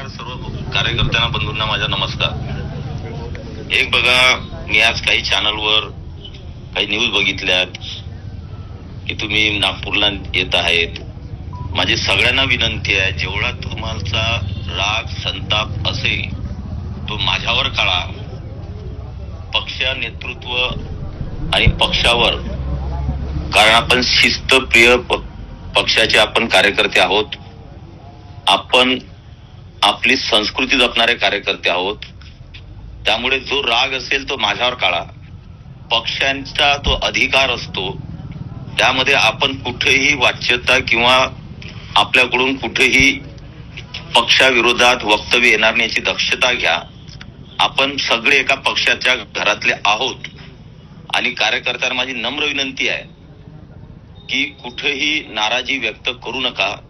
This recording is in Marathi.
नमस्कार. सर्व कार्यकर्त्यांना बंधूंना माझा नमस्कार. एक बघा मी आज काही चॅनलवर काही न्यूज बघितल्यात की तुम्ही नागपूरला येत आहेत. माझी सगळ्यांना विनंती आहे जेवढा तुम्हाला राग संताप असेल तो माझ्यावर काढा पक्ष नेतृत्व आणि पक्षावर. कारण आपण शिस्तप्रिय प- पक्षाचे आपण कार्यकर्ते आहोत. आपण आपली संस्कृती जपणारे कार्यकर्ते आहोत. त्यामुळे जो राग असेल तो माझ्यावर काढा. पक्षांचा तो अधिकार असतो. त्यामध्ये आपण कुठेही वाच्यता किंवा आपल्याकडून कुठेही पक्षाविरोधात वक्तव्य येणार नाही याची दक्षता घ्या. आपण सगळे एका पक्षाच्या घरातले आहोत. आणि कार्यकर्त्यांना माझी नम्र विनंती आहे की कुठेही नाराजी व्यक्त करू नका.